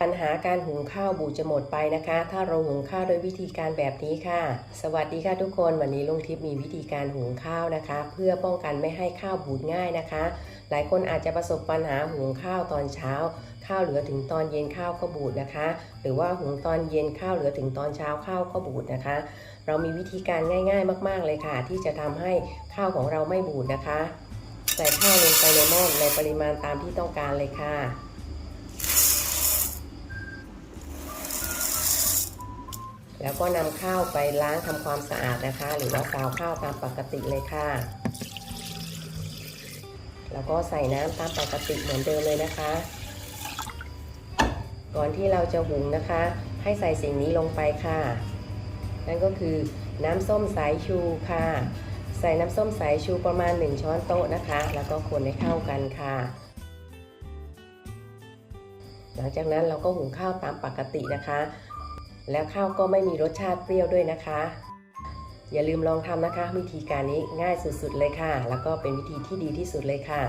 ปัญหาการหุงข้าวบูดจะหมดไปนะคะ ถ้าเราหุงข้าวโดยวิธีการแบบนี้ค่ะ สวัสดีค่ะทุกคนวันนี้ลุงทิพย์มีวิธีการหุงข้าวนะคะ เพื่อป้องกันไม่ให้ข้าวบูดง่ายนะคะ หลายคนอาจจะประสบปัญหาหุงข้าวตอนเช้า ข้าวเหลือถึงตอนเย็นข้าวก็บูดนะคะ หรือว่าหุงตอนเย็นข้าวเหลือถึงตอนเช้าข้าวก็บูดนะคะ เรามีวิธีการง่าย ๆ มากๆเลยค่ะ ที่จะทำให้ข้าวของเราไม่บูดนะคะ ใส่ข้าวลงไปในหม้อในปริมาณตามที่ต้องการเลยค่ะ แล้วก็นำข้าวไปล้างทำความสะอาดนะคะ หรือว่าซาวข้าวตามปกติเลยค่ะ แล้วก็ใส่น้ำตามปกติเหมือนเดิมเลยนะคะ ก่อนที่เราจะหุงนะคะ ให้ใส่สิ่งนี้ลงไปค่ะ นั่นก็คือน้ำส้มสายชูค่ะ ใส่น้ำส้มสายชูประมาณ 1 ช้อนโต๊ะนะคะ แล้วก็คนให้เข้ากันค่ะ หลังจากนั้นเราก็หุงข้าวตามปกตินะคะ แล้วข้าวก็ไม่มีรสชาติเปรี้ยวด้วยนะคะ อย่าลืมลองทำนะคะ วิธีการนี้ง่ายสุดๆเลยค่ะ แล้วก็เป็นวิธีที่ดีที่สุดเลยค่ะ